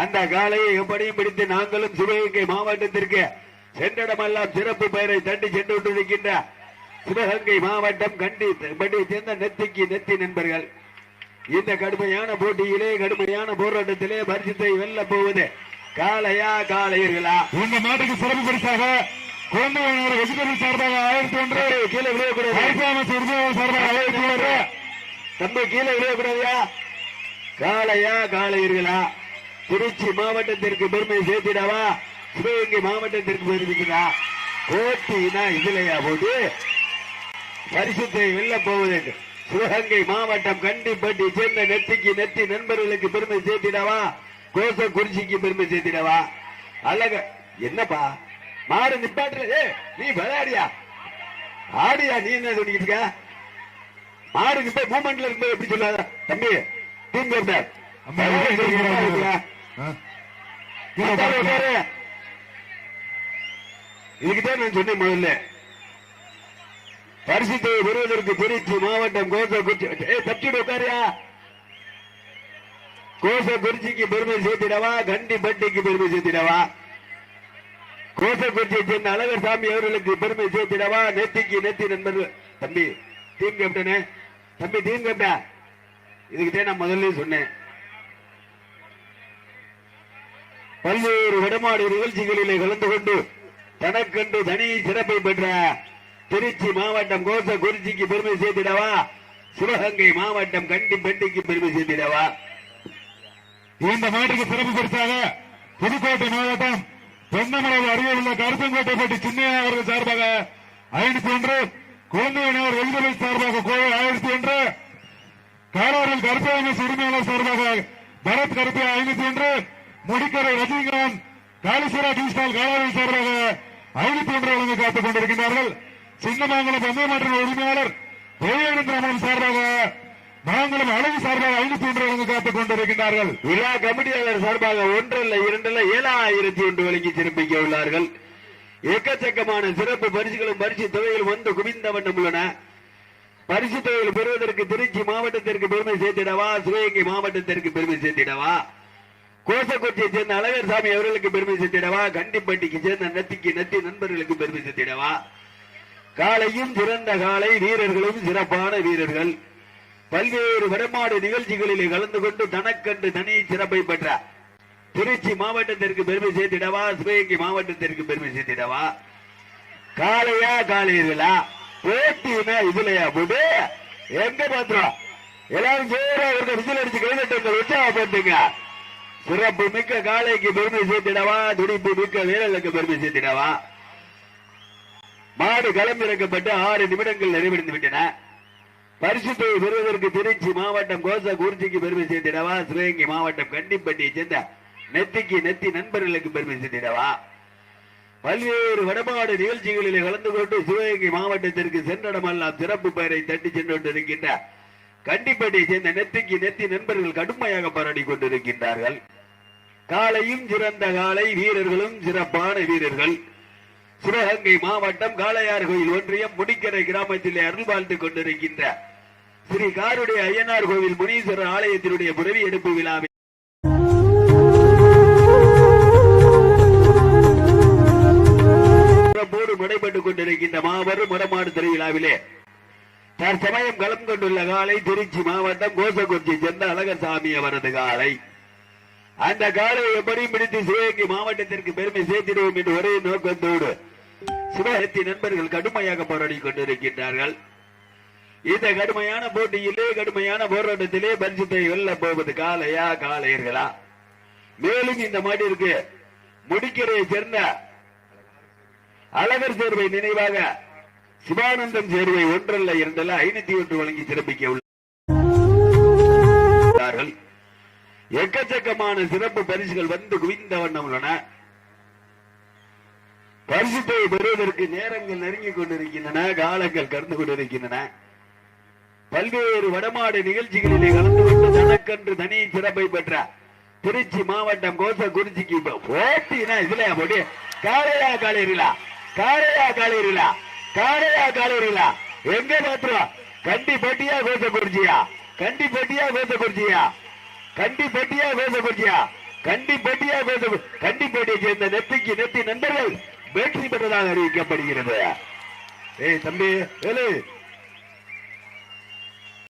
அந்த காலையை எப்படியும் பிடித்து நாங்களும் சிவகங்கை மாவட்டத்திற்கு சென்றடமெல்லாம் சிறப்பு பெயரை தட்டி சென்று கொண்டிருக்கின்ற சிவகங்கை மாவட்டம் கண்டி பண்டியை சேர்ந்த நெத்திக்கு நெத்தி நண்பர்கள். இந்த கடுமையான போட்டியிலே கடுமையான போராட்டத்திலே பரிசுத்தை வெல்ல போவது காளையா காளையர்களா? இந்த மாட்டுக்கு சிறப்பு பரிசாக குழந்தைகள் வெஜிடபிள் சார்பாக ஆயிரத்தி ஒன்று. கீழே உரிமையாளர் சார்பாக ஆயிரத்தி ஒன்று. தம்பி கீழே விழுகக்கூடாதியா காளையா காளையர்களா? திருச்சி மாவட்டத்திற்கு பெருமை சேர்த்திடவா? சிவகங்கை மாவட்டத்திற்கு பெருமிக்கிறா போட்டினா இதுலையா போது பரிசுத்தை வெல்ல போவதற்கு. சிவகங்கை மாவட்டம் கண்டிப்பட்டி சேர்ந்த நெத்திக்கு நெத்தி நண்பர்களுக்கு பெருமை சேர்த்திடவா? கோச குறிச்சிக்கு பெருமை சேர்த்திடவா? அழக என்னப்பா? மாடு நிப்பாட்டுல ஏ நீ விளையாடியா? ஆடியா நீ என்ன சொல்லிக்கிட்டு இருக்க? மாடு நிப்ப மூமெண்ட்ல இருக்கும்போது எப்படி சொல்லாத? தம்பி டீம் கேப்டன் அம்மா, இதுக்குதான் நான் சொன்னேன் முதல்ல. பரிசுத்தை பெறுவதற்கு திருச்சி மாவட்டம் கோச குறிச்சி ஏ உட்காரியா? கோச பெருமை சேர்த்திடவா? கண்டி பட்டிக்கு பெருமை சேர்த்திடவா? கோசகுறிச்சியை சேர்ந்த அழகர் சாமி அவர்களுக்கு பெருமை சேர்த்திடவா? நெத்திக்கு நெத்தி நண்பர்கள். தம்பி டீம் கேப்டனே தம்பி டீம் கேப்டா இதுக்குதான் நான் முதல்ல சொன்னேன். பல்வேறு வடமாடு நிகழ்ச்சிகளிலே கலந்து கொண்டு தனக்கென்று தனி சிறப்பை பெற்ற திருச்சி மாவட்டம் கோச குறிச்சிக்கு பெருமை சேர்த்திடவா? சிவகங்கை மாவட்டம் கண்டிப்பட்டிக்கு பெருமை சேர்த்திடவா? இந்த மாட்டுக்கு சிறப்பு பரிசாக புதுக்கோட்டை மாவட்டம் பொன்னமலை அருகே உள்ள கருப்பங்கோட்டைப்பட்டி சின்னையா அவர்கள் சார்பாக ஐநூத்தி ஒன்று குழந்தையினர் வெல்லுதல் சார்பாக கோவை ஆயிரத்தி ஒன்று காரூரில் கருப்பையமைச்சு உரிமையாளர் சார்பாக பரத் கருப்பை ஐநூத்தி ஒன்று முடிக்கரை ரஜினிகாந்த் காளீஸ்வரா டிஜிட்டல் காலாவின் சார்பாக ஐநூத்தி ஒன்று வழங்க காத்துக் கொண்டிருக்கின்றார்கள். சின்னமங்கலம் பந்தயமாற்றின் உரிமையாளர் தேவேந்திரமன் சார்பாக நாங்களும் அழகு சார்பாக ஐநூத்தி ஒன்று வழங்க காத்துக் கொண்டிருக்கின்றார்கள். விழா கமிட்டியாளர் சார்பாக ஒன்றல்ல இரண்டல்ல ஏழாயிரத்தி ஒன்று வழங்கி சிறப்பிக்க உள்ளார்கள் எக்கச்சக்கமான சிறப்பு பரிசுகளும் பரிசு தொகையில் வந்து குவிந்த வண்ணம் உள்ளன. பரிசு தொகையில் பெறுவதற்கு திருச்சி மாவட்டத்திற்கு பெருமை சேர்த்திடவா சிவகங்கை மாவட்டத்திற்கு பெருமை சேர்த்திடவா? கோசக்குச்சியை சேர்ந்த அழகர் சாமி அவர்களுக்கு பெருமை சேர்த்திடவா? கண்டிப்பட்டிக்கு சேர்ந்த நத்திக்கு நத்தி நண்பர்களுக்கு பெருமை சேர்த்திடவா? காலையும் சிறந்த காலை வீரர்களும் சிறப்பான வீரர்கள். பல்வேறு வடமாடு நிகழ்ச்சிகளிலே கலந்து கொண்டு தனக்கன்று தனி சிறப்பை பெற்ற திருச்சி மாவட்டத்திற்கு பெருமை சேர்த்திடவா? சிவகங்கை மாவட்டத்திற்கு பெருமை சேர்த்திடவா? காலையா காளையர்களா போட்டினா இதுலயா போட்டு? எங்க பாத்துறோம்? எல்லாரும் ஜோரா இருக்க விசில் அடிச்சு கைதட்டுங்கள் உற்சாகப்படுத்துங்க. சிறப்பு மிக்க காளைக்கு பெருமை சேர்த்திடவா துடிப்பு மிக்க வீரர்களுக்கு பெருமை சேர்த்திடவா மாடு களமிறக்கப்பட்டு ஆறு நிமிடங்கள் நிறைவடைந்து விட்டன பரிசுத்தை பெறுவதற்கு திருச்சி மாவட்டம் கோச குறிச்சிக்கு பெருமை சேர்த்திடவா சிவகங்கை மாவட்டம் கண்டிப்பட்டியை சேர்ந்த நெத்திக்கு நெத்தி நண்பர்களுக்கு பெருமை சேர்த்திடவா பல்வேறு வடமாடு நிகழ்ச்சிகளிலே கலந்து கொண்டு சிவகங்கை மாவட்டத்திற்கு சென்றடமெல்லாம் சிறப்பு பெயரை தட்டி சென்று கொண்டிருக்கின்ற கண்டிப்பட்டியை சேர்ந்த நெத்திக்கு நெத்தி நண்பர்கள் கடுமையாக பாராடி கொண்டிருக்கின்றார்கள். காலையும் சிறந்த காலை வீரர்களும் சிறப்பான வீரர்கள். சிவகங்கை மாவட்டம் காளையார் கோயில் ஒன்றியம் முடிக்கரை கிராமத்திலே அருள் வாழ்ந்து கொண்டிருக்கின்ற ஸ்ரீ காருடைய ஐயனார் கோவில் முனீஸ்வரர் ஆலயத்தினுடைய புரவி எடுப்பு விழாவில் நடைபெற்றுக் கொண்டிருக்கின்ற மாபெரும் முடமாடு திருவிழாவிலே தற்சமயம் களம் கொண்டுள்ள காலை திருச்சி மாவட்டம் கோசக்குறிச்சி சேர்ந்த அழகர்சாமி அவரது காலை. அந்த காலை எப்படி பிடித்து சிவகங்கை மாவட்டத்திற்கு பெருமை சேர்த்திடுவோம் என்று ஒரே நோக்கத்தோடு சிவகத்தி நண்பர்கள் கடுமையாக போராடி கொண்டிருக்கின்றார்கள். இந்த கடுமையான போட்டியிலே கடுமையான போராட்டத்திலே பரிசுத்தை வெல்ல போவது காளையா காளையர்களா மேலும் இந்த மாட்டிற்கு முடிக்கரையை சேர்ந்த அழகர் சேர்வை நினைவாக சிவானந்தம் சேர்வை ஒன்றல்ல இரண்டல்ல ஐநூத்தி ஒன்று வழங்கி சிறப்பிக்க உள்ளார்கள் எக்கச்சக்கமான சிறப்பு பரிசுகள் வந்து குவிந்த வண்ணம் உள்ளன. பரிசுத்தை பெறுவதற்கு நேரங்கள் நெருங்கிக் கொண்டிருக்கின்றன காலங்கள் கடந்து கொண்டிருக்கின்றன. பல்வேறு வடமாடு நிகழ்ச்சிகளிலே கலந்து கொண்டு தனக்கன்று தனி சிறப்பை பெற்ற திருச்சி மாவட்டம் கோச குறிச்சிக்கு போட்டினா இதுல அப்படியே காரையா காலேரிலா காரையா காலேரிலா காலையா காலையிலா? எங்க பாத்துருவா கண்டி பட்டியா கோச குறிச்சியா கண்டி பட்டியா கோச குறிச்சியா கண்டி பட்டியா கோச குறிச்சியா கண்டி பட்டியை சேர்ந்த நெத்திக்கு நெத்தி நண்பர்கள் வெற்றி பெற்றதாக அறிவிக்கப்படுகிறது. ஏய் தம்பி ஏழு